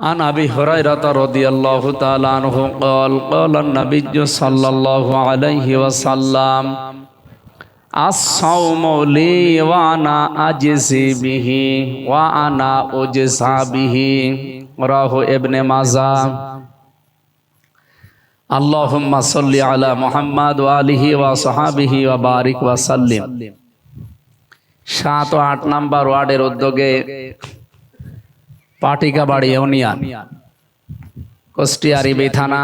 عن ابي هريره رضي الله تعالى عنه قال قال النبي صلى الله عليه وسلم الصوم لي وانا اجزي به وانا اجزى به رواه ابن ماجه اللهم صل على محمد وآله وصحابه وبارك وسلم সাত ও আট নাম্বার ওয়ার্ডের উদ্যোগে পাটিকাবাড়ি ইউনিয়ন। কুষ্টিয়া রিবি থানা।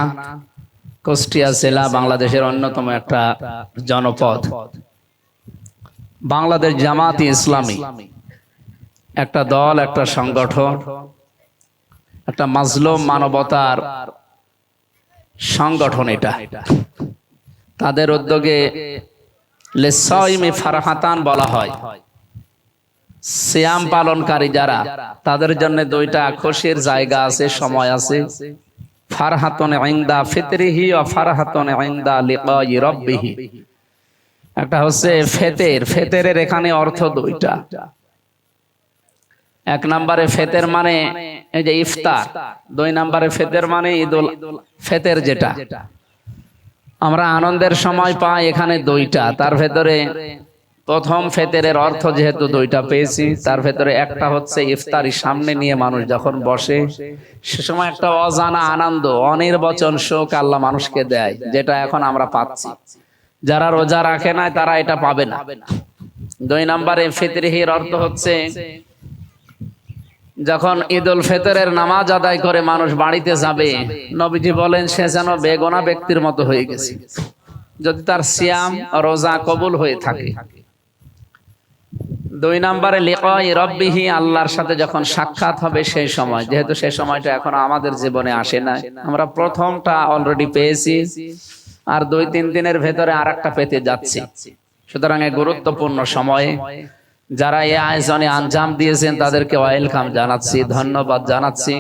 কুষ্টিয়া জেলা বাংলাদেশের অন্যতম একটা জনপদ। বাংলাদেশ জামাতি ইসলামী। একটা দল, একটা সংগঠন, একটা মাজলুম মানবতার সংগঠন এটা। তাদের উদ্যোগে লেসাইমে ফারহাতান বলা হয়। সিয়াম পালনকারী যারা তাদের জন্য দুইটা খুশির জায়গা আছে সময় আছে। ফারহাতন ইনদা ফিতরিহি ও ফারহাতন ইনদা লিকাই রাব্বিহি। একটা হচ্ছে ফেতের ফেতেরের এখানে অর্থ দুইটা। এক নম্বরে ফেতের মানে এই যে ইফতার। দুই নম্বরে ফেতের মানে ঈদুল ফেতের যেটা। আমরা আনন্দের সময় পাই এখানে দুইটা। তার ভেতরে প্রথম ফেতেরের অর্থ যেহেতু দুইটা পেয়েছি, তার ভেতরে একটা হচ্ছে ইফতারি সামনে নিয়ে মানুষ যখন বসে, সে সময় একটা অজানা আনন্দ, অনির্বচন শোক আল্লাহ মানুষকে দেয়, যেটা এখন আমরা পাচ্ছি। যারা রোজা রাখে না তারা এটা পাবে না। দুই নম্বরে ফিতরিহির অর্থ হচ্ছে, যখন ঈদ উল ফেতরের নামাজ আদায় করে মানুষ বাড়িতে যাবে, নবীজি বলেন, সে যেন বেগোনা ব্যক্তির মতো হয়ে গেছে। যদি তার সিয়াম রোজা কবুল হয়ে থাকে দুই নম্বরে লিকাই রব্বিহি, আল্লাহর সাথে যখন সাক্ষাৎ হবে সেই সময়। যেহেতু সেই সময়টা এখন আমাদের জীবনে আসে না আমরা প্রথমটা অলরেডি পেয়েছি আর দুই তিন দিনের ভেতরে আর একটা পেতে যাচ্ছি। সুতরাং এই গুরুত্বপূর্ণ সময়ে। যারা এই আয়োজনে আঞ্জাম দিয়েছেন তাদেরকে ওয়েলকাম জানাচ্ছি, ধন্যবাদ জানাচ্ছি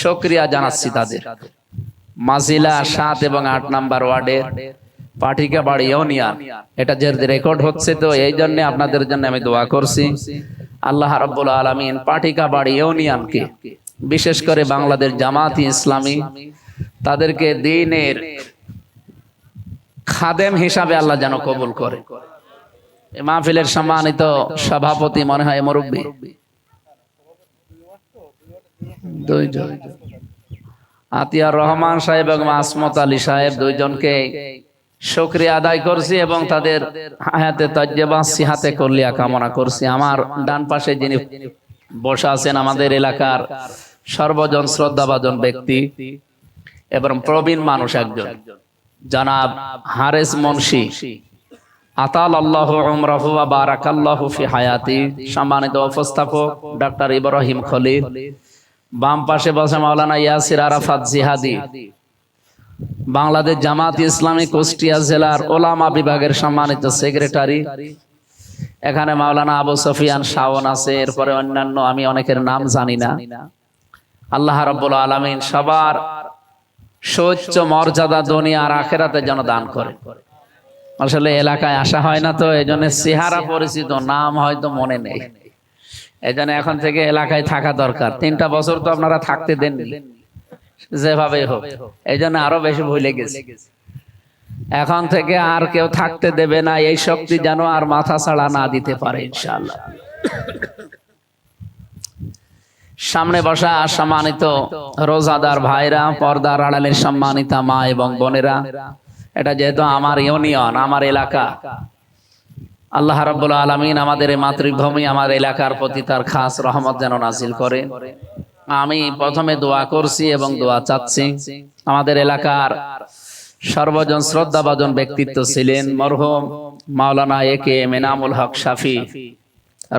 সক্রিয়া জানাচ্ছি তাদের। মাজিলা সাত এবং আট নাম্বার ওয়ার্ডের পাটিকা বাড়ি ইউনিয়ন এটা যে রেকর্ড হচ্ছে তো এই জন্য আপনাদের জন্য আমি দোয়া করছি। আল্লাহ রাব্বুল আলামিন পাটিকা বাড়ি ইউনিয়নকে বিশেষ করে বাংলাদেশ জামাতি ইসলামী, তাদেরকে দিনের খাদেম হিসাবে আল্লাহ যেন কবুল করে। মাহফিলের সম্মানিত সভাপতি মনে হয় মুরব্বী। আতিয়ার রহমান সাহেব এবং আসমত আলী সাহেব দুইজনকে শুক্রিয়া আদায় করছি এবং তাদের হায়াতে তজ্জেবা সিহাতে করলিয়া কামনা করছি। আমার ডান পাশে যিনি বসে আছেন আমাদের এলাকার সর্বজন শ্রদ্ধাভাজন ব্যক্তি এবং প্রবীণ মানুষ একজন, জনাব হারেস মুন্সি। আতাল আল্লাহ ইব্রাহিম খলিল। বাম পাশে বসে মাওলানা ইয়াসির আরাফাত জিহাদি। বাংলাদেশ জামাত ইসলামী কুষ্টিয়া জেলার ওলামা বিভাগের সম্মানিত সেক্রেটারি। এখানে মাওলানা আবু সফিয়ান শাওন আছে, এরপরে অন্যান্য আমি অনেকের নাম জানি না। আল্লাহ রাব্বুল আলামিন সবার সচ্চ মর্যাদা দুনিয়া আর আখেরাতে যেন দান করে। আসলে এলাকায় আসা হয় না তো, এই জন্য চেহারা পরিচিত, নাম হয়তো মনে নেই। এই এখন থেকে এলাকায় থাকা দরকার। তিনটা বছর তো আপনারা থাকতে দেন যেভাবে হোক, এই জন্য আরও বেশি ভুলে গেছে। এখন থেকে আর কেউ থাকতে দেবে না, এই শক্তি যেন আর মাথা ছাড়া না দিতে পারে ইনশাল্লাহ সামনে বসা সম্মানিত রোজাদার ভাইরা, পর্দার আড়ালের সম্মানিতা মা এবং বোনেরা, এটা যেহেতু আমার ইউনিয়ন, আমার এলাকা। আল্লাহ রাব্বুল আলামিন আমাদের মাতৃভূমি, আমার এলাকার প্রতি তার খাস রহমত যেন নাজিল করে। আমি প্রথমে দোয়া করছি এবং দোয়া চাচ্ছি। আমাদের এলাকার সর্বজন শ্রদ্ধাভাজন ব্যক্তিত্ব ছিলেন মরহুম মাওলানা এ কে মেনামুল হক শাফি,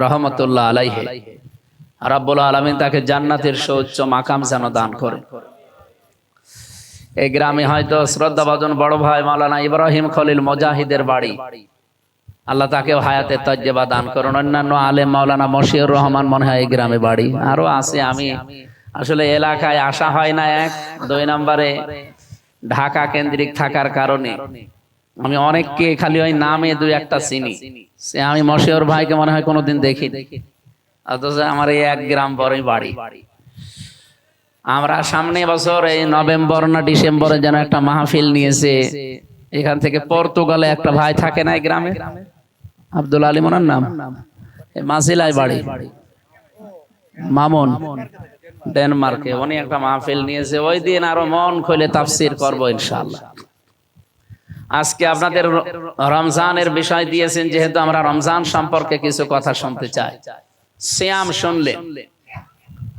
রহমতুল্লাহ আলাইহে। রাব্বুল আলামিন তাকে জান্নাতের সৌচ্চ মাকাম যেন দান করে। এই গ্রামে হয়তো শ্রদ্ধাভাজন বড় ভাই মাওলানা ইব্রাহিম খলিল মুজাহিদের বাড়ি। আল্লাহ তাকেও হায়াতে তজ্জেবা দান করুন। অন্যান্য আলেম মাওলানা মশিউর রহমান মনে হয় এই গ্রামে বাড়ি। আরও আছে আমি। আসলে এলাকায় আসা হয় না এক, দুই নম্বরে ঢাকা কেন্দ্রিক থাকার কারণে। আমি অনেককে খালি ওই নামে দুই একটা চিনি। সে আমি মশিউর ভাইকে মনে হয় কোনোদিন দেখি অথচ আমার এই এক গ্রাম পরেই বাড়ি। আমরা সামনে বছর এই নভেম্বর না ডিসেম্বরে যেন একটা মাহফিল নিয়েছে। এখান থেকে পর্তুগালে একটা ভাই থাকে না এই গ্রামে? আব্দুল আলী ওনার নাম? মাসিলাই বাড়ি। মামুন, ডেনমার্কে। উনি একটা মাহফিল নিয়েছে। ওই দিন আরও মন খুলে তাফসির করব ইনশাআল্লাহ। আজকে আপনাদের রমজানের বিষয় দিয়েছেন, যেহেতু আমরা রমজান সম্পর্কে কিছু কথা শুনতে চাই। সিয়াম শুনলেন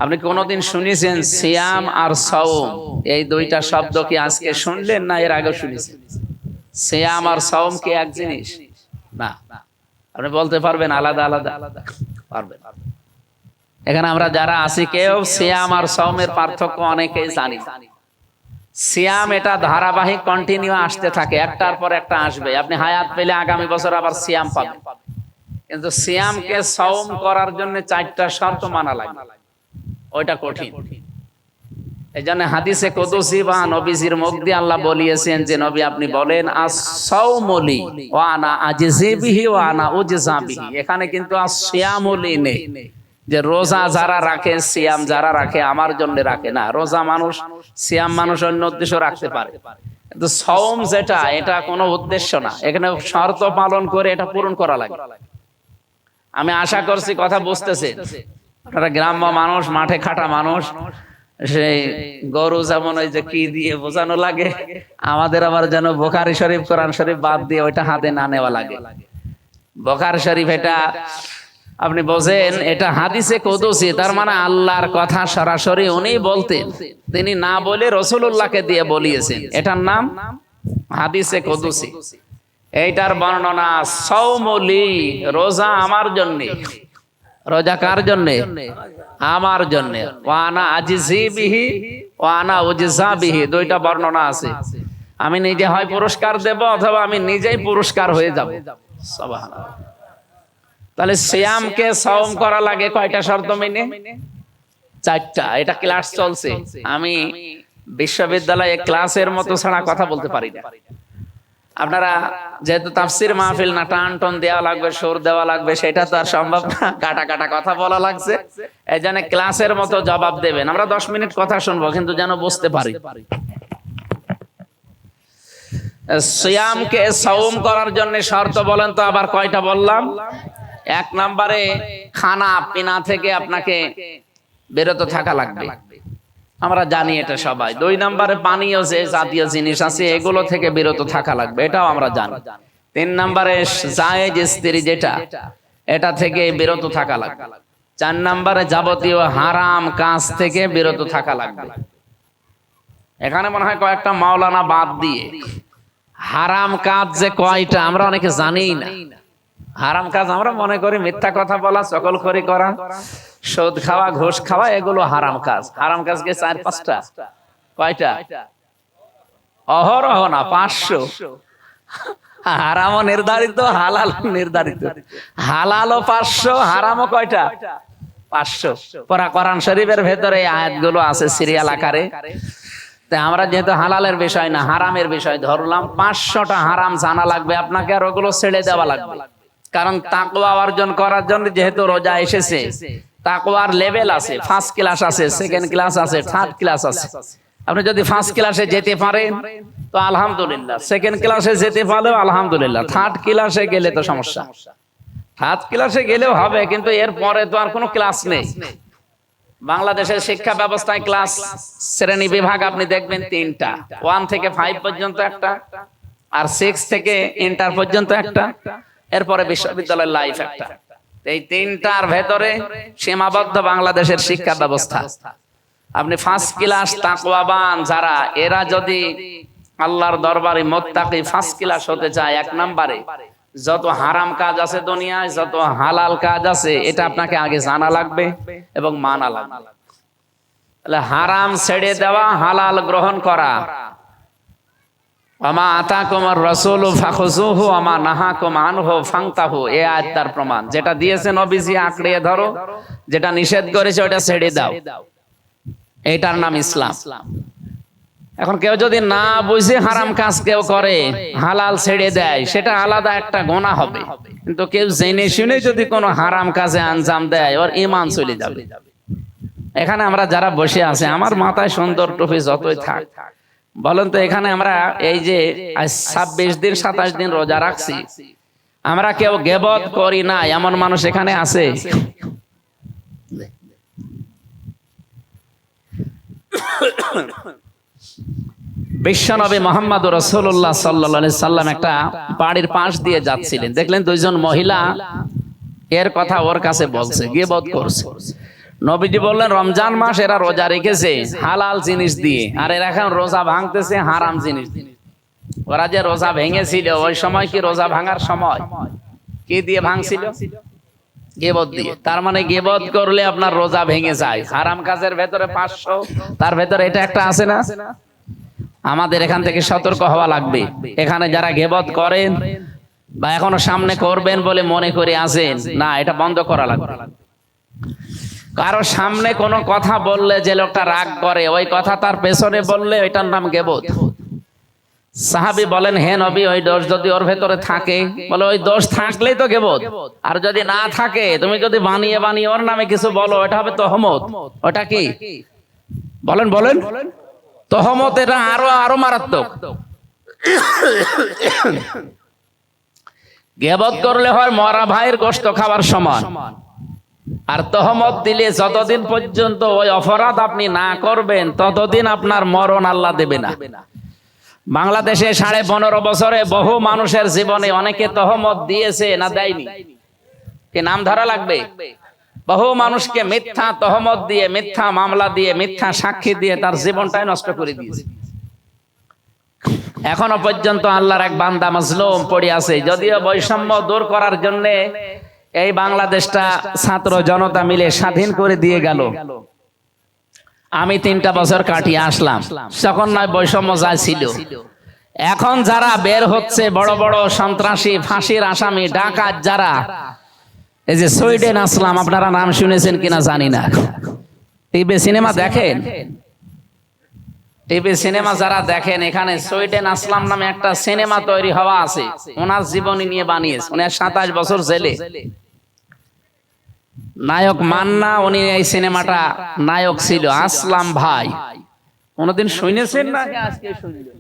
আপনি কোনোদিন শুনেছেন, সিয়াম আর সওম? এই দুইটা শব্দ কি আজকে শুনলেন না এর আগে শুনেছেন? সিয়াম আর সওম কি এক জিনিস? না। আপনি বলতে পারবেন, আলাদা আলাদা। আলাদা পারবেন। এখানে আমরা যারা আছি, কেউ সিয়াম আর সওমের পার্থক্য অনেকেই জানি। সিয়াম এটা ধারাবাহিক কন্টিনিউ আসতে থাকে, একটার পর একটা আসবে। আপনি হায়াত পেলে আগামী বছর আবার সিয়াম পাবেন। কিন্তু সিয়ামকে সওম করার জন্য চারটা শর্ত মানা লাগে। ওইটা কঠিন। এই জন্য হাদিসে কদুসি বা নবীজির মুখ দিয়ে আল্লাহ বলিয়েছেন যে, নবী আপনি বলেন আসাউমলি ও আনা আজিজিবিহি ও আনা উজজাবিহি। এখানে কিন্তু আসিয়ামলি নেই। যে রোজা যারা রাখে, সিয়াম যারা রাখে, আমার জন্য রাখে না। রোজা মানুষ, সিয়াম মানুষ অন্য উদ্দেশ্য রাখতে পারে। কিন্তু সওম যেটা, এটা কোনো উদ্দেশ্য না। এখানে শর্ত পালন করে এটা পূরণ করা লাগে। আমি আশা করছি কথা বুঝতেছে আপনারা গ্রাম্য মানুষ, মাঠে খাটা মানুষ সেই গরু যেমন ওই যে কি দিয়ে বোঝানো লাগে, আমাদের আবার যেন বোখারি শরীফ, কোরআন শরীফ বাদ দিয়ে ওইটা হাতে না নেওয়া লাগে। বোখার শরীফ এটা, আপনি বোঝেন, এটা হাদিসে কদুসি, তার মানে আল্লাহর কথা সরাসরি উনি বলতেন। তিনি না বলে রসুল্লাহকে দিয়ে বলিয়েছেন। এটার নাম হাদিসে কদুসি। এইটার বর্ণনা সৌমলি রোজা আমার জন্য। রোজা কার জন্য? আমার জন্য। ওয়ানা আজিজি বিহি ওয়ানা উজিজা বিহি দুইটা বর্ণনা আছে। আমি নিজে হয় পুরস্কার দেব অথবা আমি নিজেই পুরস্কার হয়ে যাব। তাহলে সিয়ামকে সওম করা লাগে কয়টা শর্ত মেনে? চারটা। এটা ক্লাস চলছে। আমি বিশ্ববিদ্যালয়ে ক্লাসের মতো ছাড়া কথা বলতে পারি না। আপনারা যেহেতু তাফসির মাহফিল না টান টন দেওয়া লাগবে, সুর দেওয়া লাগবে, সেটা তো আর সম্ভব না। কাটা কাটা কথা বলা লাগছে। এই জন্য ক্লাসের মতো জবাব দেবেন। আমরা দশ মিনিট কথা শুনব, কিন্তু যেন বুঝতে পারি। সিয়ামকে সওম করার জন্য শর্ত বলেন তো, আবার কয়টা বললাম? এক নম্বরে, খানা পিনা থেকে আপনাকে বিরত থাকা লাগবে। আমরা জানি এটা সবাই। দুই নম্বরে পানীয় যে জাতীয় জিনিস আছে, এগুলো থেকে বিরত থাকা লাগবে, এটাও আমরা জানি। তিন নম্বরে জায়েজ স্ত্রী যেটা, এটা থেকে বিরত থাকা লাগবে। চার নম্বরে যাবতীয় হারাম কাজ থেকে বিরত থাকা লাগবে। এখানে মনে হয় কয়েকটা মাওলানা বাদ দিয়ে, হারাম কাজ যে কয়টা আমরা অনেকে জানি না। হারাম কাজ আমরা মনে করি মিথ্যা কথা বলা, সকল করি করা। সুদ খাওয়া ঘুষ খাওয়া এগুলো হারাম কাজ। হারাম কাজকে চার পাঁচটা? কয়টা? অহরহ না পাঁচশো। হারামও নির্ধারিত হালাল নির্ধারিত। হালালও পাঁচশো হারামও কয়টা? পাঁচশো। পরা কোরআন শরীফের ভেতরে আয়াতগুলো আছে সিরিয়াল আকারে। তা আমরা যেহেতু হালালের বিষয় না হারামের বিষয় ধরলাম পাঁচশোটা হারাম জানা লাগবে আপনাকে আর ওগুলো ছেড়ে দেওয়া লাগবে। কারণ তাকওয়া অর্জন করার জন্য যেহেতু রোজা এসেছে। তাকওয়ার লেভেল আছে ফার্স্ট ক্লাস আছে সেকেন্ড ক্লাস আছে থার্ড ক্লাস আছে। আপনি যদি ফার্স্ট ক্লাসে যেতে পারেন, তো আলহামদুলিল্লাহ। সেকেন্ড ক্লাসে যেতে পারলেও আলহামদুলিল্লাহ। থার্ড ক্লাসে গেলে তো সমস্যা। থার্ড ক্লাসে গেলেও হবে, কিন্তু এর পরে তো আর কোনো ক্লাস নেই। বাংলাদেশের শিক্ষা ব্যবস্থায় ক্লাস শ্রেণি বিভাগ আপনি দেখবেন তিনটা। ওয়ান থেকে ফাইভ পর্যন্ত একটা, আর সিক্স থেকে ইন্টার পর্যন্ত একটা, এরপরে বিশ্ববিদ্যালয়ের লাইফ একটা। এই তিনটার ভেতরে সীমাবদ্ধ বাংলাদেশের শিক্ষা ব্যবস্থা। আপনি ফার্স্ট ক্লাস তাকওয়াবান যারা, এরা যদি আল্লাহর দরবারে মোত্তাকি ফার্স্ট ক্লাস হতে চায় এক নম্বরে, যত হারাম কাজ আছে দুনিয়ায়, যত হালাল কাজ আছে, এটা আপনাকে আগে জানা লাগবে এবং মানা লাগবে। তাহলে হারাম ছেড়ে দেওয়া, হালাল গ্রহণ করা আমা আতা কুমার রসুল আমা নাহা কুমান হো ফাংতাহু এ তার প্রমাণ। যেটা দিয়েছে নবীজি ধরো। যেটা নিষেধ করেছে, ওটা ছেড়ে দাও। এটার নাম ইসলাম। এখন কেউ যদি না বুঝে হারাম কাজ কেউ করে, হালাল ছেড়ে দেয়, সেটা আলাদা একটা গোনা হবে। কিন্তু কেউ জেনে শুনে যদি কোনো হারাম কাজে আঞ্জাম দেয়, ওর ইমান চলে যাবে। এখানে আমরা যারা বসে আছে, আমার মাথায় সুন্দর টুপি যতই থাক থাক বলেন তো, এখানে আমরা এই যে ছাব্বিশ দিন, সাতাশ দিন রোজা রাখছি। আমরা কেউ গেবত করি না, এমন মানুষ এখানে আছে? বিশ্বনবী মোহাম্মদ রসুল্লাহ সাল্লা সাল্লাম একটা বাড়ির পাশ দিয়ে যাচ্ছিলেন। দেখলেন দুইজন মহিলা, এর কথা ওর কাছে বলছে, গিবত করছে। নবীজি বললেন, রমজান মাস এরা রোজা রেখেছে হালাল জিনিস দিয়ে, আর এরা এখন রোজা ভাঙতেছে হারাম জিনিস। ওরা যে রোজা ভেঙেছিল, ওই সময় কি রোজা ভাঙার সময়? কি দিয়ে ভাঙছিল? গেবত দিয়ে। তার মানে গেবত করলে আপনার রোজা ভেঙে যায়। হারাম কাজের ভেতরে পাঁচশো, তার ভেতরে এটা একটা আছে না? আমাদের এখান থেকে সতর্ক হওয়া লাগবে। এখানে যারা গেবত করেন বা এখনও সামনে করবেন বলে মনে করে আছেন না, এটা বন্ধ করা লাগবে। কারও সামনে কোনো কথা বললে যে লোকটা রাগ করে, ওই কথা তার পেছনে বললে ওইটার নাম গেবত। সাহাবি বলেন, হে নবী, ওই দোষ যদি ওর ভেতরে থাকে? বলে, ওই দোষ থাকলেই তো গেবত। আর যদি না থাকে, তুমি যদি বানিয়ে বানিয়ে ওর নামে কিছু বলো এটা হবে তহমত। ওটা কি? বলেন বলেন। তহমত এটা আরও আরও মারাত্মক। গেবত করলে হয় মরা ভাইয়ের গোস্ত খাবার সমান। আর তহমত দিলে যতদিন পর্যন্ত ওই অপরাধ আপনি না করবেন, ততদিন আপনার মরণ আল্লাহ দেবে না। বাংলাদেশে সাড়ে পনেরো বছরে বহু মানুষের জীবনে অনেকে তহমত দিয়েছে না দেয়নি? কি নাম ধরা লাগবে? বহু মানুষকে মিথ্যা তহমত দিয়ে, মিথ্যা মামলা দিয়ে, মিথ্যা সাক্ষী দিয়ে তার জীবনটাই নষ্ট করে দিয়েছে। এখনও পর্যন্ত আল্লাহর এক বান্দা মাজলুম পড়ে আছে, যদিও বৈষম্য দূর করার জন্য এই বাংলাদেশটা ছাত্র জনতা মিলে স্বাধীন করে দিয়ে গেল। আমি তিনটা বছর কাটিয়ে আসলাম। তখন নয়, বৈষম্য যা ছিল। এখন যারা বের হচ্ছে, বড় বড় সন্ত্রাসী, ফাঁসির আসামি, ডাকাত যারা, এই যে সুইডেন আসলাম, আপনারা নাম শুনেছেন কিনা জানি না। টিভি সিনেমা দেখেন? টিভি সিনেমা যারা দেখেন, এখানে সুইডেন আসলাম নামে একটা সিনেমা তৈরি হওয়া আছে। ওনার জীবনী নিয়ে বানিয়েছে। উনি সাতাশ বছর জেলে। নায়ক মান্না, উনি এই সিনেমাটা নায়ক ছিল। আসলাম ভাই। কোনদিন শুনেছেন না? আজকে শুনলেন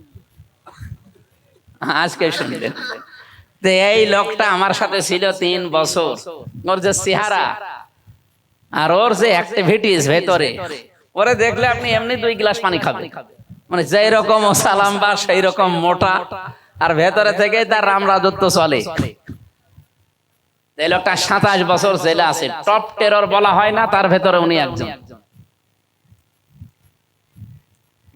আজকে শুনলেন তো এই লোকটা আমার সাথে ছিল তিন বছর। ওর যে চেহারা আর ওর যে অ্যাক্টিভিটিস ভেতরে, ওরে দেখলে আপনি এমনি দুই গ্লাস পানি খাবেন। মানে যেই রকম ও সালাম বা সেই রকম মোটা, আর ভেতরে থেকে তার রাম রাজত্ব চলে। লোকটা সাতাশ বছর জেলে আছে। টপ টেরর বলা হয় না, তার ভেতরে উনি একজন।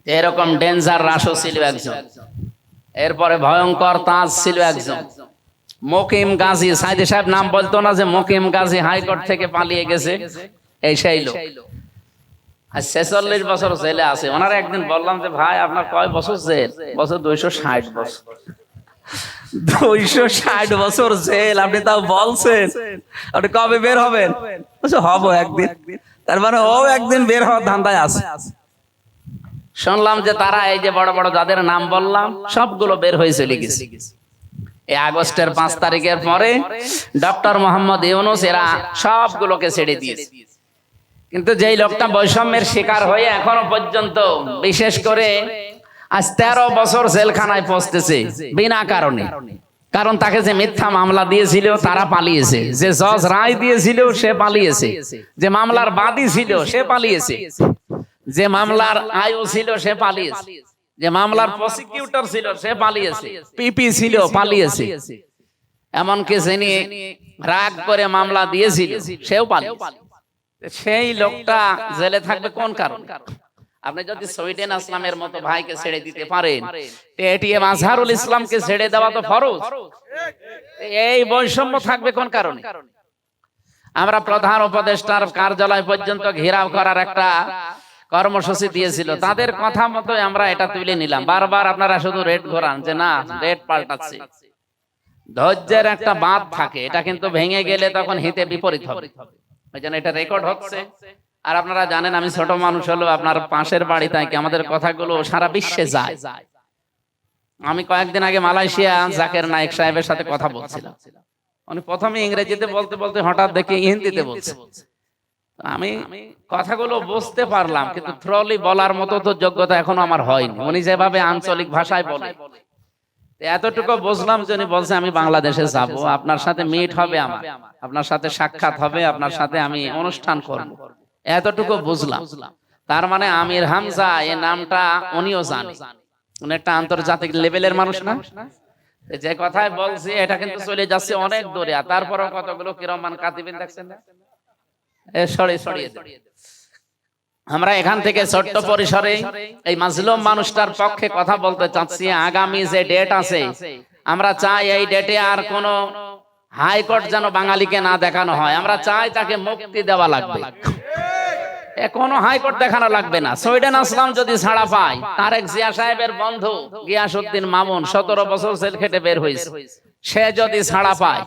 এরকম ডেঞ্জার ছিল একজন। এরপরে ভয়ঙ্কর তাজ ছিল একজন। মকিম গাজী, সাইদি সাহেব নাম বলতো না যে মকিম গাজী হাইকোর্ট থেকে পালিয়ে গেছে। এই সেই লোক। আর ছেচল্লিশ বছর জেলে আছে। ওনারা একদিন বললাম যে, ভাই, আপনার কয় বছর জেল? বছর দুইশো ষাট বছর। দুইশো ষাট বছর জেল, আপনি তাও বলছেন। আপনি কবে বের হবেন? হব একদিন। তার মানে ও একদিন বের হওয়ার ধান্দায় আছে। শুনলাম যে তারা এই যে বড় বড় যাদের নাম বললাম, সবগুলো বের হয়ে চলে গেছে। এই আগস্টের পাঁচ তারিখের পরে ডক্টর মোহাম্মদ ইউনুস, এরা সবগুলোকে ছেড়ে দিয়েছে। কিন্তু যেই লোকটা বৈষম্যের শিকার হয়ে এখনও পর্যন্ত, বিশেষ করে আজ তেরো বছর জেলখানায় পৌঁছতেছে, বিনা কারণে। কারণ তাকে যে মিথ্যা মামলা দিয়েছিল তারা পালিয়েছে, যে জজ রায় দিয়েছিল সে পালিয়েছে, যে মামলার বাদী ছিল সে পালিয়েছে, যে মামলার আয়ু ছিল সে পালিয়েছে, যে মামলার প্রসিকিউটর ছিল সে পালিয়েছে পিপি ছিল পালিয়েছে। এমনকি যিনি রাগ করে মামলা দিয়েছিল, সেও পালিয়েছে। সেই লোকটা জেলে থাকবে কোন কারণ? আপনি যদি সুইডেন আসলামের মতো ভাইকে ছেড়ে দিতে পারেন এটিএম আজহারুল ইসলামকে ছেড়ে দেওয়া তো ফরজ। এই বৈষম্য থাকবে কোন কারণে? আমরা প্রধান উপদেষ্টার কার্যালয় পর্যন্ত ঘেরাও করার একটা কর্মসূচি দিয়েছিল। তাদের কথা মতো আমরা এটা তুলে নিলাম। বারবার আপনারা শুধু রেট ঘোরান যে না রেট পাল্টাচ্ছে। ধৈর্যের একটা বাঁধ থাকে। এটা কিন্তু ভেঙে গেলে তখন হিতে বিপরীত হবে। ওই জন্য এটা রেকর্ড হচ্ছে। আর আপনারা জানেন আমি ছোট মানুষ হলো আপনার পাশের বাড়ি তাই কি আমাদের কথাগুলো সারা বিশ্বে যায়। আমি কয়েকদিন আগে মালয়েশিয়া জাকের নায়ক সাহেবের সাথে কথা বলছিলাম। উনি প্রথমে ইংরেজিতে বলতে বলতে হঠাৎ দেখি হিন্দিতে বলছে। আমি কথাগুলো বুঝতে পারলাম, কিন্তু থ্রলি বলার মতো তো যোগ্যতা এখনও আমার হয়নি। উনি যেভাবে আঞ্চলিক ভাষায় বলে। এতটুকু বুঝলাম যে উনি বলছে, আমি বাংলাদেশে যাব, আপনার সাথে মিট হবে আমার। আপনার সাথে সাক্ষাৎ হবে, আপনার সাথে আমি অনুষ্ঠান করব। এতটুকু বুঝলাম। তার মানে আমির হামজা এই নামটা উনিও জানে। উনি একটা আন্তর্জাতিক লেভেলের মানুষ না? যে কথায় বলছি, এটা কিন্তু চলে যাচ্ছে অনেক দূরে। আর তারপরেও কতগুলো কিরমান কাতিবিন দেখছেন না? এ সরে সরিয়ে আমরা এখান থেকে ছোট্ট পরিসরে এই মাজলুম মানুষটার পক্ষে কথা বলতে চাচ্ছি। আগামী যে ডেট আছে, আমরা চাই এই ডেটে আর কোন হাইকোর্ট যেন বাঙালিকে না দেখানো হয় আমরা চাই তাকে মুক্তি দেওয়া লাগবে। কোনো হাইকোর্ট দেখানো লাগবে না। সুইডেন আসলাম যদি ছাড়া পায় তারেক জিয়া সাহেবের বন্ধু গিয়াসউদ্দিন মামুন সতেরো বছর জেল খেটে বের হয়েছে সে যদি ছাড়া পায়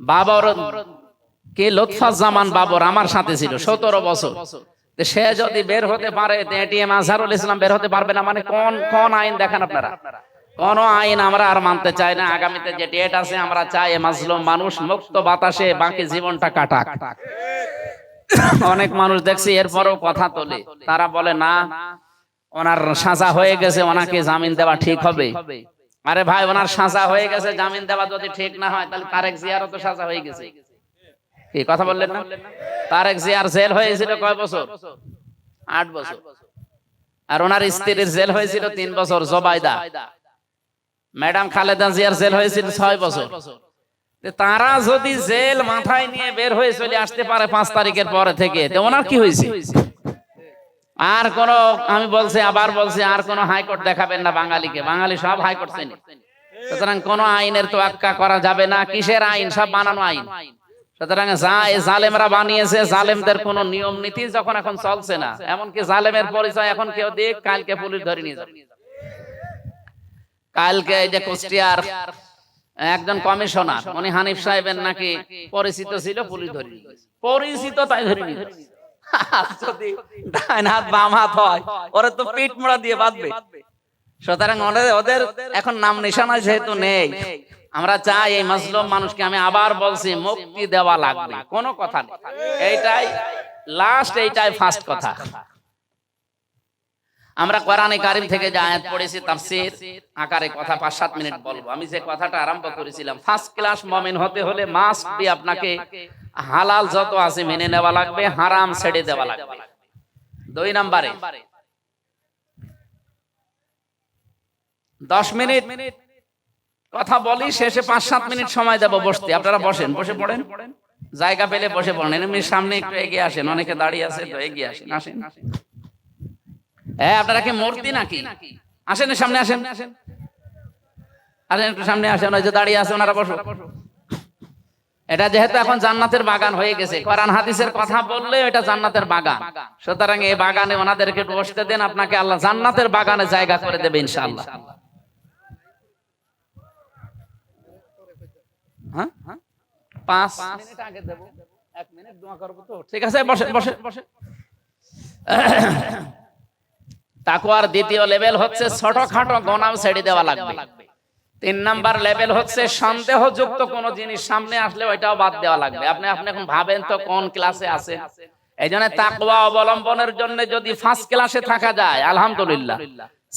বাবর কে লুৎফাজ্জামান বাবর আমার সাথে ছিল সতেরো বছর। সে যদি বের হতে পারে এটিএম আজহারুল ইসলাম বের হতে পারবে না মানে কোন কোন আইন দেখেন আপনারা? কোন আইন আমরা আর মানতে চাই না। আগামীতে যে ডেট আছে, আমরা চাই মাজলুম মানুষ মুক্ত বাতাসে বাকি জীবনটা কাটাক। অনেক মানুষ দেখছি এরপরও কথা তোলে। তারা বলে, না, ওনার সাজা হয়ে গেছে, ওনাকে জামিন দেওয়া ঠিক হবে। আরে ভাই, ওনার সাজা হয়ে গেছে, জামিন দেওয়া যদি ঠিক না হয়, তাহলে তারেক জিয়ারও তো সাজা হয়ে গেছে। কি কথা বললেন না? তারেক জিয়ার জেল হয়েছিল কয় বছর? আট বছর। আর ওনার স্ত্রীর জেল হয়েছিল তিন বছর জবাইদা ম্যাডাম খালেদা জিয়ার জেল হয়েছিল ছয় বছর। তারা যদি জেল মাথায় নিয়ে বের হয়ে চলে আসতে পারে পাঁচ তারিখের পরে থেকে ওনার কি হয়েছে? আর কোন, আমি বলছি, আবার বলছি, আর কোন হাইকোর্ট দেখাবেন না বাঙালিকে। বাঙালি সব হাইকোর্ট চেনে সুতরাং কোন আইনের তো আক্কা করা যাবে না। কিসের আইন? সব বানানো আইন। সুতরাং যা জালেমরা বানিয়েছে, জালেমদের কোন নিয়ম নীতি যখন এখন চলছে না, এমনকি জালেমের পরিচয় এখন কেউ দিক, কালকে পুলিশ ধরে নিয়ে যাবে। কালকে এই যে কুষ্টিয়ার একজন কমিশনার উনি হানিফ সাহেবের নাকি পরিচিত ছিল পুলিশ ধরে। পরিচিত তাই ধরে যদি ডাইন হাত বাম হাত হয় ওরা তো পিঠ মোড়া দিয়ে বাঁধবে। সুতরাং ওদের এখন নাম নিশানা যেহেতু নেই আমরা চাই এই মাজলুম মানুষকে আমি আবার বলছি মুক্তি দেওয়া লাগবে। কোনো কথা নেই। এইটাই লাস্ট এইটাই ফার্স্ট কথা। আমরা কোরআনে কারিম থেকে যে আয়াত পড়েছি তাফসীর আকারে কথা পাঁচ সাত মিনিট বলব। আমি যে কথাটা আরম্ভ করেছিলাম ফার্স্ট ক্লাস মমিন হতে হলে মাস্ট বি আপনাকে হালাল যত আছে মেনে নেওয়া লাগবে হারাম ছেড়ে দেওয়া লাগবে। দুই নম্বরে। দশ মিনিট। কথা বলি শেষে পাঁচ সাত মিনিট সময় দেবো বসতে। আপনারা বসেন বসে পড়েন। জায়গা পেলে বসে পড়েন। এমনি সামনে একটু এগিয়ে আসেন অনেকে দাঁড়িয়ে আছে তো এগিয়ে আসেন। আসেন। হ্যাঁ আপনারা কি মূর্তি নাকি? আসেন সামনে আসেন। আসেন, একটু সামনে আসেন, ওই যে দাঁড়িয়ে আছে, ওনারা বসো এটা যেহেতু এখন জান্নাতের বাগান হয়ে গেছে, কোরআন হাদিসের কথা বললে এটা জান্নাতের বাগান। সুতরাং এই বাগানে ওনাদেরকে বসতে দেন, আপনাকে আল্লাহ জান্নাতের বাগানে জায়গা করে দেবে, ইনশাআল্লাহ। হ্যাঁ? পাঁচ। মিনিট ঠিক আছে বসে বসে বসে। তাকুয়ার দ্বিতীয় লেভেল হচ্ছে ছোটখাটো গোনাও ছেড়ে দেওয়া লাগবে। তিন নাম্বার লেভেল হচ্ছে সন্দেহযুক্ত কোন জিনিস সামনে আসলে ওইটাও বাদ দেওয়া লাগবে। আপনি আপনি এখন ভাবেন তো কোন ক্লাসে আছে? এই জন্য তাকুয়া অবলম্বনের জন্য যদি ফার্স্ট ক্লাসে থাকা যায়, আলহামদুলিল্লাহ।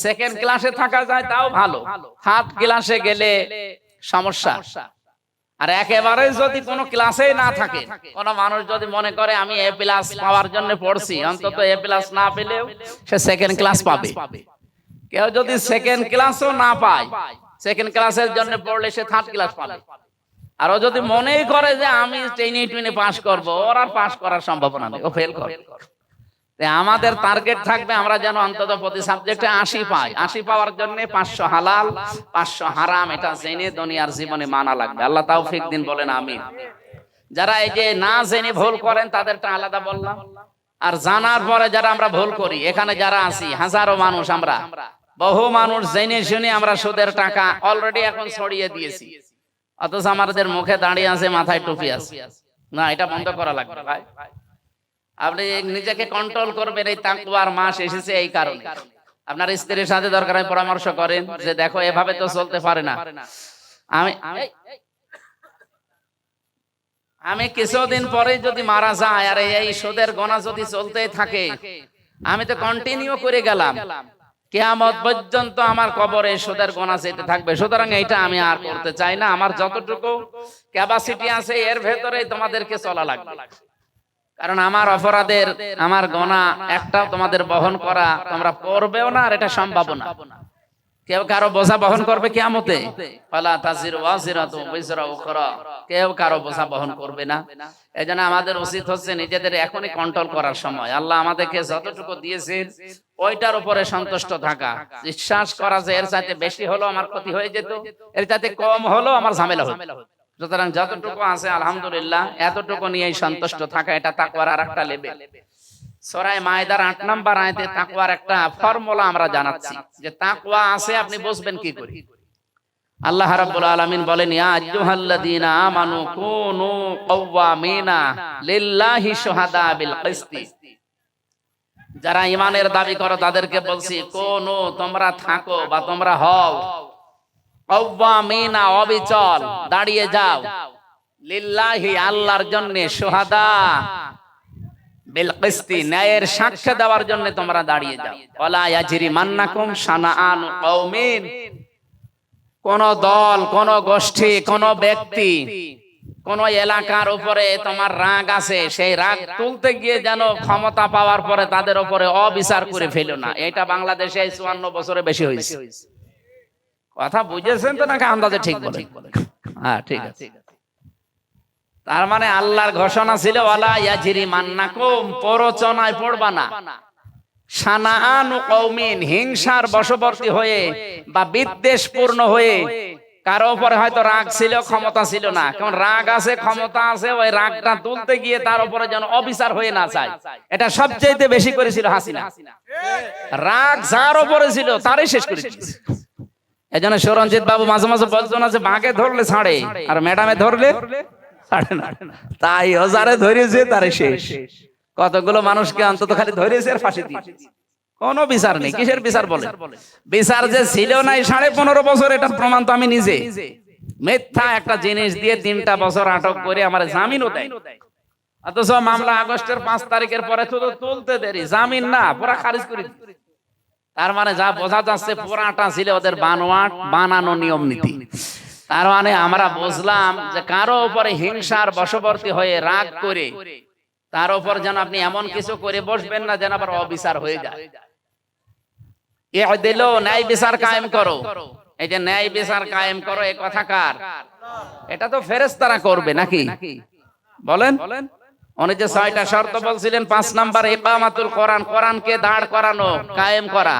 সেকেন্ড ক্লাসে থাকা যায়, তাও ভালো। থার্ড ক্লাসে গেলে সমস্যা। আর একেবারে যদি কোনো ক্লাসেই না থাকে, কোন মানুষ যদি মনে করে আমি এ প্লাস পাওয়ার জন্য পড়ছি, অন্তত এ প্লাস না পেলেও সে সেকেন্ড ক্লাস পাবে। কেউ যদি সেকেন্ড ক্লাসও না পায় সেকেন্ড ক্লাসের জন্য পড়লে সে থার্ড ক্লাস পাবে। আর ও যদি মনেই করে যে আমি টেনে টুনে পাস করব, ওর আর পাস করার সম্ভাবনা নেই, ও ফেল করে। আমাদের টার্গেট থাকবে আমরা যেন অন্তত প্রতি সাবজেক্টে আশি পাই। আশি পাওয়ার জন্য পাঁচশো হালাল, পাঁচশো হারাম, এটা জেনে দুনিয়ার জীবনে মানা লাগবে। আল্লাহ তাও ফিক দিন বলেন আমি যারা এই যে না জেনে ভুল করেন, তাদেরটা আলাদা বললাম। আর জানার পরে যারা আমরা ভুল করি, এখানে যারা আছি, হাজারো মানুষ আমরা। বহু মানুষ জেনে শুনে আমরা সুদের টাকা অলরেডি এখন ছড়িয়ে দিয়েছি। অথচ আমাদের মুখে দাঁড়িয়ে আছে, মাথায় টুপি আছে। না, এটা বন্ধ করা লাগবে, ভাই। আপনি নিজেকে কন্ট্রোল করবেন এই তাকুয়ার মাস এসেছে এই কারণে। আপনার স্ত্রীর সাথে দরকার হয় পরামর্শ করেন যে দেখো, এভাবে তো চলতে পারে না। আমি আমি কিছুদিন পরে যদি মারা যায়, আর এই সুদের গোনা যদি চলতে থাকে, আমি তো কন্টিনিউ করে গেলাম। কেয়ামত পর্যন্ত আমার কবরে সুদের গোনা যেতে থাকবে। সুতরাং এটা আমি আর করতে চাই না। আমার যতটুকু ক্যাপাসিটি আছে, এর ভেতরে তোমাদেরকে চলা লাগবে। কারণ আমার অপরাধের, আমার গোনা একটাও তোমাদের বহন করা তোমরা করবেও না আর এটা সম্ভব না। কেউ কারও বোঝা বহন করবে উখরা। কেউ কারও বোঝা বহন করবে না। এজন্য আমাদের উচিত হচ্ছে নিজেদের এখনই কন্ট্রোল করার সময়। আল্লাহ আমাদেরকে যতটুকু দিয়েছেন, ওইটার উপরে সন্তুষ্ট থাকা। বিশ্বাস করা যে এর চাইতে বেশি হলো আমার ক্ষতি হয়ে যেত, এর চাইতে কম হলো আমার ঝামেলা হতো। সুতরাং যতটুকু আছে, আলহামদুলিল্লাহ, এতটুকু নিয়েই সন্তুষ্ট থাকা, এটা তাকওয়ার আর একটা লেভেল। সরাই মায়দার আট নাম্বার আয়তে তাকওয়ার একটা ফর্মুলা আমরা জানাচ্ছি, যে তাকওয়া আছে, আপনি বুঝবেন কি করে? আল্লাহ রাব্বুল আলামিন বলেন, ইয়া আইয়ুহাল্লাযীনা আমানু কুনু কাওয়ামিনা লিল্লাহি শুহাদা বিল কিসতি। যারা ইমানের দাবি করো, তাদেরকে বলছি, কোন, তোমরা থাকো বা তোমরা হও। কাওয়ামিনা অবিচল। দাঁড়িয়ে যাও। লিল্লাহি আল্লাহর জন্য শুহাদা। বিল কিসতি ন্যায়ের সাক্ষ্য দেওয়ার জন্য তোমরা দাঁড়িয়ে যাও। ওয়ালা ইয়াজরি মান্নাকুম শানাআন কওমিন। কোন দল কোন গোষ্ঠী কোন ব্যক্তি কোন এলাকার উপরে তোমার রাগ আছে সেই রাগ তুলতে গিয়ে যেন ক্ষমতা পাওয়ার পরে তাদের উপরে অবিচার করে ফেলো না। এটা বাংলাদেশে চুয়ান্ন বছরে বেশি হয়েছে। কথা বুঝেছেন তো নাকি আন্দাজে ঠিক বলে হ্যাঁ ঠিক আছে। তার মানে আল্লাহর ঘোষণা ছিল, ওয়ালা ইয়াজিরি প্ররোচনায় পড়বা না। কওমিন, হিংসার বশবর্তী হয়ে বা বিদ্বেষপূর্ণ হয়ে কারও উপরে হয়তো রাগ ছিল, ক্ষমতা ছিল না। কারণ রাগ আছে, ক্ষমতা আছে, ওই রাগটা তুলতে গিয়ে তার উপরে যেন অবিচার হয়ে না যায়। এটা সবচেয়ে বেশি করেছিল হাসিনা। রাগ যার উপরে ছিল, তারই শেষ করে দিয়েছে এজন্য সুরঞ্জিত বাবু মাঝে মাঝে বলতো না যে বাঘে ধরলে ছাড়ে, আর ম্যাডামে ধরলে না। তাই হজারে ধরেছে, তারে শেষ। কতগুলো মানুষকে অন্তত খালি ধরেছে আর ফাঁসি দিয়েছে। কোনো বিচার নেই, কিসের বিচার বলে? বিচার যে ছিল নাই সাড়ে পনেরো বছর, এটার প্রমাণ তো আমি নিজে। মিথ্যা একটা জিনিস দিয়ে তিনটা বছর আটক করে আমার জামিনও দেয়। অথচ মামলা আগস্টের পাঁচ তারিখের পরে তো তুলতে দেরি। জামিন না, পুরা খারিজ করে। তার মানে যা বোঝা যাচ্ছে পুরাটা ছিল ওদের বানোয়াট, বানানো নিয়ম নীতি। তার মানে আমরা বুঝলাম যে কারও উপরে হিংসার বশবর্তী হয়ে রাগ করে তার উপর যেন আপনি এমন কিছু করে বসবেন না যেন আবার অবিচার হয়ে যায়। দিল ন্যায় বিচার কায়েম করো। এই যে ন্যায় বিচার কায়েম করো, এ কথা কার? এটা তো ফেরেশতারা করবে নাকি? বলেন। উনি যে ছয়টা শর্ত বলছিলেন, পাঁচ নাম্বার ইকামাতুল কোরআন, কোরআনকে দাঁড় করানো, কায়েম করা।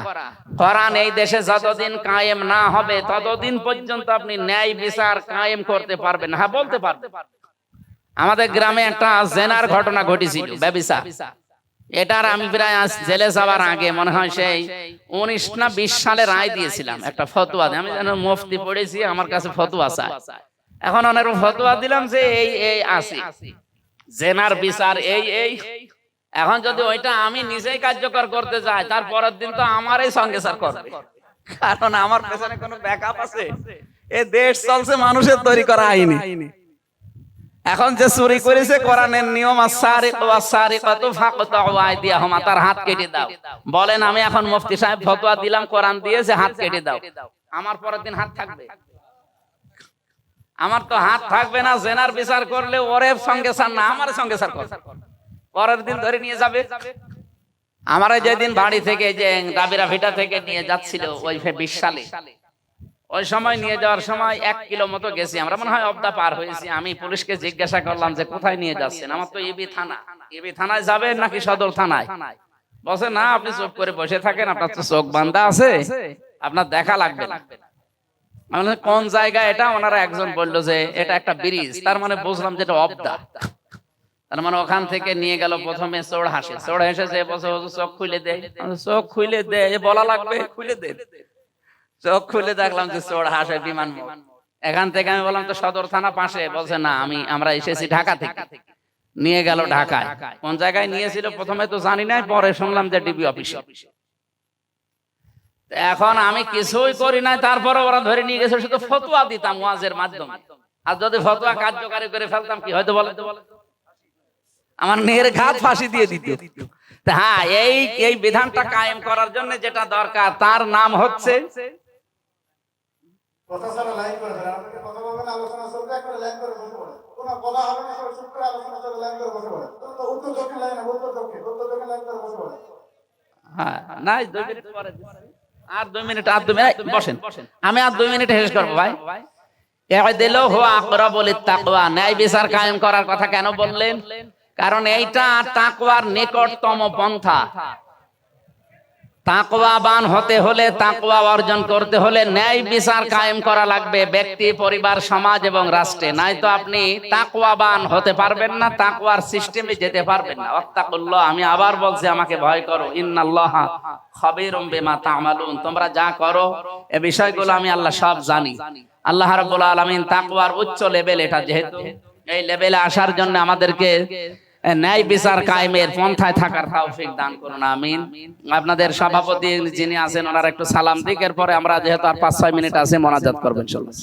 কোরআন এই দেশে যতদিন কায়েম না হবে, ততদিন পর্যন্ত আপনি ন্যায় বিচার কায়েম করতে পারবেন। হ্যাঁ বলতে পারবেন। আমাদের গ্রামে একটা জেনার ঘটনা ঘটেছিল ব্যবিসা এটার আমি প্রায় আজ জেলে যাওয়ার আগে, মনে হয় সেই উনিশ না বিশ সালে রায় দিয়েছিলাম একটা ফতুয়া আমি যেন মুফতি পড়েছি, আমার কাছে ফতুয়া চাই এখন অনেক ফতুয়া দিলাম যে এই এই আছে। জেনার বিচার এই এই। এখন যদি ওইটা আমি নিজেই কার্যকর করতে যাই তার পরের দিন তো আমারই সঙ্গে স্যার করবে। কারণ আমার পেছনে কোনো ব্যাকআপ আছে। এ দেশ চলছে মানুষের তৈরি করা আইনি। এখন যে চুরি করেছে কোরআনের নিয়ম তার হাত কেটে দাও। বলেন আমি এখন মুফতি সাহেব ফতোয়া দিলাম কোরআন দিয়েছে হাত কেটে দাও। আমার পরের দিন হাত থাকবে। আমার তো হাত থাকবে না, জেনার বিচার করলে ওরে সঙ্গে স্যার না, আমার সঙ্গে স্যার করবে পরের দিন ধরে নিয়ে যাবে। আমার যেদিন বাড়ি থেকে যে দাবিরা ভিটা থেকে নিয়ে যাচ্ছিল, ওই বিশ সালে ওই সময় নিয়ে যাওয়ার সময় এক কিলো মতো গেছি আমরা, মনে হয় অবদা পার হয়েছি। আমি পুলিশকে জিজ্ঞাসা করলাম যে কোথায় নিয়ে যাচ্ছেন? আমার তো ইবি থানা। ইবি থানায় যাবেন নাকি সদর থানায়? বসে না, আপনি চোখ করে বসে থাকেন, আপনার তো চোখ বান্ধা আছে, আপনার দেখা লাগবে না। আমি কোন জায়গায় এটা ওনারা একজন বলল যে এটা একটা ব্রিজ, তার মানে বুঝলাম যে অবদা। তার মানে ওখান থেকে নিয়ে গেল প্রথমে চোর হাসে। চোর হেসে যে হুজুর, চোখ খুলে দেয় চোখ খুলে দে, এ বলা লাগবে, খুলে দে। চোখ খুলে দেখলাম যে চোর হাসে বিমান। এখান থেকে আমি বললাম, তো সদর থানা পাশে? বলছে, না, আমি, আমরা এসেছি ঢাকা থেকে। নিয়ে গেল ঢাকায়। কোন জায়গায় নিয়েছিল, প্রথমে তো জানি নাই, পরে শুনলাম যে ডিবি অফিসে। এখন আমি কিছুই করি নাই তারপরে ওরা ধরে নিয়ে গেছে শুধু ফতুয়া দিতাম ওয়াজের মাধ্যমে। আর যদি ফতোয়া কার্যকারী করে ফেলতাম কি হয়তো বলে আমার নেহের ঘাত ফাঁসি দিয়ে দিত। হ্যাঁ এই এই বিধানটা কায়েম করার জন্য যেটা দরকার তার নাম হচ্ছে হ্যাঁ নাই পরে। আর দুই মিনিট আর দুই মিনিট বসেন। আমি আর দুই মিনিট শেষ করব ভাই। দিল হো বলে তাকওয়া ন্যায় বিচার কায়েম করার কথা কেন বললেন? কারণ এইটা তাকওয়ার নিকটতম পন্থা। তাকওয়াবান হতে হলে তাকওয়া অর্জন করতে হলে ন্যায় বিচার কায়েম করা লাগবে, ব্যক্তি, পরিবার, সমাজ এবং রাষ্ট্রে। নাই তো আপনি তাকওয়াবান হতে পারবেন না, তাকওয়ার সিস্টেমে যেতে পারবেন না। অত্তাকুল্লাহ আমি আবার বলছি, আমাকে ভয় করো। ইন্নাল্লাহ খাবিরুম বিমা তা'মালুন। তোমরা যা করো এই বিষয়গুলো আমি আল্লাহ সব জানি। আল্লাহ রাব্বুল আলামিন তাকওয়ার উচ্চ লেভেল এটা যেহেতু, এই লেভেলে আসার জন্য আমাদেরকে ন্যায় বিচার কায়েমের পন্থায় থাকার তৌফিক দান করুন আমিন আপনাদের সভাপতি যিনি আছেন ওনার একটু সালাম দিক এরপরে আমরা যেহেতু আর পাঁচ ছয় মিনিট আছে মোনাজাত করবেন চলুন